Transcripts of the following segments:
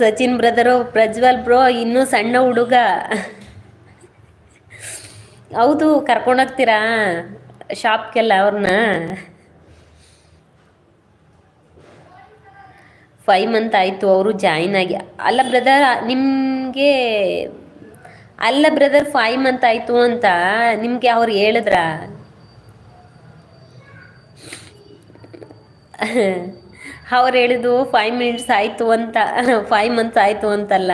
Sachin brother, Prajwal bro, ಇನ್ನೂ ಸಣ್ಣ ಹುಡುಗ. ಹೌದು ಕರ್ಕೊಂಡೋಗ್ತೀರಾ ಶಾಪ್ಗೆಲ್ಲ ಅವ್ರನ್ನ? ಫೈವ್ ಮಂತ್ ಆಯಿತು, ಅವರು ಜಾಯಿನ್ ಆಗಿ. ಅಲ್ಲ ಬ್ರದರ್ ನಿಮಗೆ, ಅಲ್ಲ ಬ್ರದರ್ ಫೈವ್ ಮಂತ್ ಆಯಿತು ಅಂತ ನಿಮಗೆ ಅವ್ರು ಹೇಳಿದ್ರ? ಅವ್ರು ಹೇಳಿದ್ದು ಫೈವ್ ಮಿನಿಟ್ಸ್ ಆಯಿತು ಅಂತ ಫೈವ್ ಮಂತ್ಸ್ ಆಯಿತು ಅಂತಲ್ಲ.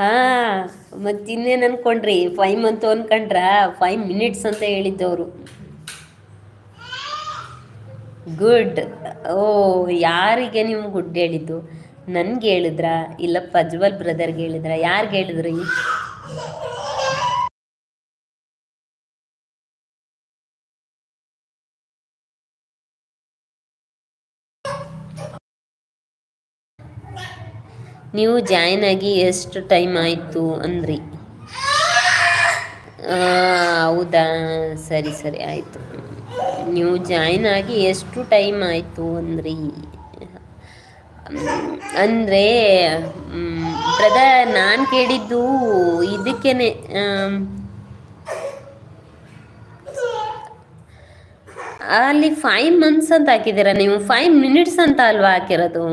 ಹಾ ಮತ್ತಿನ್ನೇನು ಅನ್ಕೊಂಡ್ರಿ? ಫೈವ್ ಮಂತ್ ಅನ್ಕೊಂಡ್ರಾ ಫೈವ್ ಮಿನಿಟ್ಸ್ ಅಂತ ಹೇಳಿದ್ದವರು. ಗುಡ್ ಓ, ಯಾರಿಗೆ ನಿಮ್ ಗುಡ್ ಹೇಳಿದ್ದು? ನನ್ಗೆ ಹೇಳಿದ್ರಾ? ಇಲ್ಲ ಪ್ರಜ್ವಲ್ ಬ್ರದರ್ಗೆ ಹೇಳಿದ್ರ? ಯಾರಿಗೆ ಹೇಳಿದ್ರಿ? ನೀವು ಜಾಯ್ನ್ ಆಗಿ ಎಷ್ಟು ಟೈಮ್ ಆಯಿತು ಅಂದ್ರಿ? ಹೌದಾ? ಸರಿ ಸರಿ, ಆಯಿತು. ನೀವು ಜಾಯ್ನ್ ಆಗಿ ಎಷ್ಟು ಟೈಮ್ ಆಯಿತು ಅಂದ್ರಿ? ಅಂದರೆ ಬ್ರದರ್, ನಾನು ಕೇಳಿದ್ದು ಇದಕ್ಕೇನೆ ಅಲ್ಲಿ ಫೈವ್ ಮಂತ್ಸ್ ಅಂತ ಹಾಕಿದ್ದೀರಾ ನೀವು? ಫೈವ್ ಮಿನಿಟ್ಸ್ ಅಂತ ಅಲ್ವಾ ಹಾಕಿರೋದು?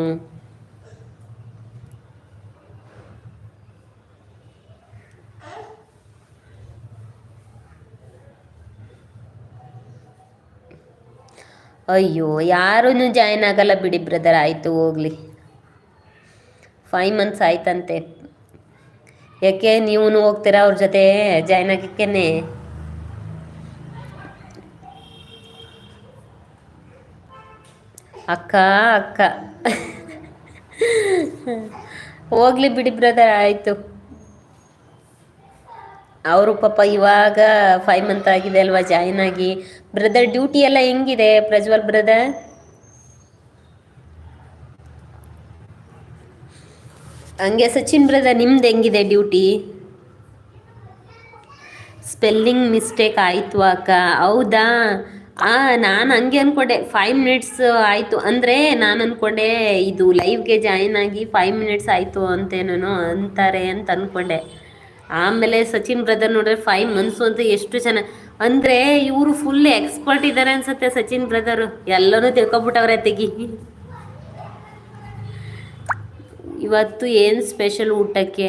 ಅಯ್ಯೋ ಯಾರೂ ಜಾಯ್ನ್ ಆಗಲ್ಲ ಬಿಡಿ ಬ್ರದರ್ ಆಯಿತು, ಹೋಗಲಿ. ಫೈವ್ ಮಂತ್ಸ್ ಆಯ್ತಂತೆ. ಯಾಕೆ ನೀವು ಹೋಗ್ತೀರಾ ಅವ್ರ ಜೊತೆ ಜಾಯ್ನ್ ಆಗಕ್ಕೇನೆ? ಅಕ್ಕ ಅಕ್ಕ. ಹೋಗ್ಲಿ ಬಿಡಿ ಬ್ರದರ್ ಆಯಿತು. ಅವರು ಪಾಪ ಇವಾಗ ಫೈವ್ ಮಂತ್ ಆಗಿದೆ ಅಲ್ವಾ ಜಾಯಿನ್ ಆಗಿ. ಬ್ರದರ್ ಡ್ಯೂಟಿ ಎಲ್ಲ ಹೆಂಗಿದೆ? ಪ್ರಜ್ವಲ್ ಬ್ರದರ್ ಹಂಗೆ ಸಚಿನ್ ಬ್ರದರ್ ನಿಮ್ದು ಹೆಂಗಿದೆ ಡ್ಯೂಟಿ ಸ್ಪೆಲ್ಲಿಂಗ್ ಮಿಸ್ಟೇಕ್ ಆಯಿತು ಅಕ್ಕ. ಹೌದಾ? ನಾನು ಹಂಗೆ ಅಂದ್ಕೊಂಡೆ ಫೈವ್ ಮಿನಿಟ್ಸ್ ಆಯಿತು. ಅಂದರೆ ನಾನು ಅಂದ್ಕೊಂಡೆ ಇದು ಲೈವ್ಗೆ ಜಾಯಿನ್ ಆಗಿ ಫೈವ್ ಮಿನಿಟ್ಸ್ ಆಯಿತು ಅಂತೇನೋ ಅಂತಾರೆ ಅಂತ ಅಂದ್ಕೊಂಡೆ ಆಮೇಲೆ ಸಚಿನ್ ಬ್ರದರ್ ನೋಡಿದ್ರೆ ಫೈವ್ ಮಂತ್ಸು ಅಂತ ಎಷ್ಟು ಚೆನ್ನಾಗಿ ಅಂದರೆ ಇವರು ಫುಲ್ ಎಕ್ಸ್ಪರ್ಟ್ ಇದ್ದಾರೆ ಅನ್ಸುತ್ತೆ ಸಚಿನ್ ಬ್ರದರು ಎಲ್ಲನೂ ತಿಳ್ಕೊಬಿಟ್ಟವ್ರೆ ತೆಗಿ. ಇವತ್ತು ಏನು ಸ್ಪೆಷಲ್ ಊಟಕ್ಕೆ?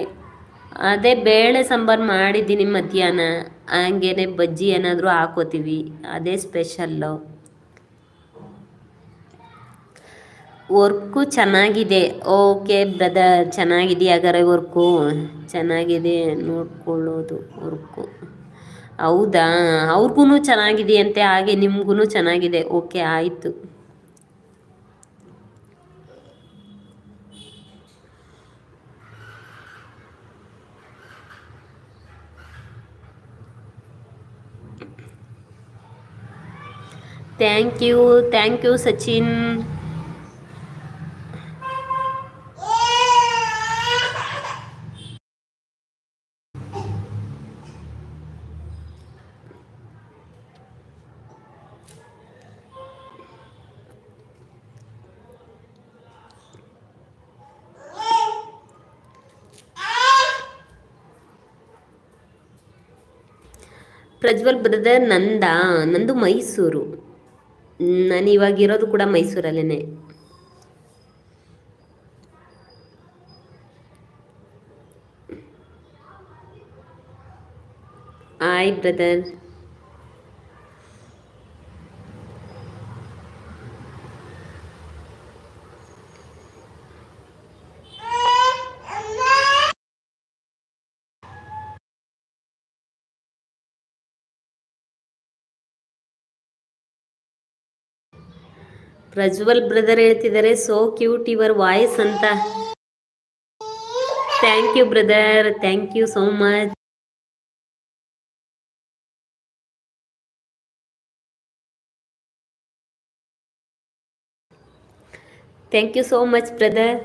ಅದೇ ಬೇಳೆ ಸಾಂಬಾರು ಮಾಡಿದ್ದೀನಿ ಮಧ್ಯಾಹ್ನ. ಹಂಗೇನೆ ಬಜ್ಜಿ ಏನಾದರೂ ಹಾಕೋತೀವಿ. ಅದೇ ಸ್ಪೆಷಲ್ಲು ವರ್ಕು ಚೆನ್ನಾಗಿದೆ. ಓಕೆ ಬ್ರದರ್ ಚೆನ್ನಾಗಿದೆ ಹಾಗಾದ್ರೆ ವರ್ಕು ಚೆನ್ನಾಗಿದೆ ನೋಡ್ಕೊಳ್ಳೋದು ವರ್ಕು. ಹೌದಾ? ಅವ್ರಿಗೂ ಚೆನ್ನಾಗಿದೆಯಂತೆ, ಹಾಗೆ ನಿಮ್ಗೂ ಚೆನ್ನಾಗಿದೆ. ಓಕೆ, ಆಯಿತು. Thank you thank you Sachin. Prajwal brother ನಂದ ನಂದು ಮೈಸೂರು. ನಾನು ಇವಾಗ ಇರೋದು ಕೂಡ ಮೈಸೂರಲ್ಲೇ ಆಯ್ ಬ್ರದರ್ ಪ್ರಜ್ವಲ್ ಬ್ರದರ್ ಹೇಳ್ತಿದ್ದಾರೆ ಸೋ ಕ್ಯೂಟ್ ಯುವರ್ ವಾಯ್ಸ್ ಅಂತ. Thank you brother thank you so much thank you so much brother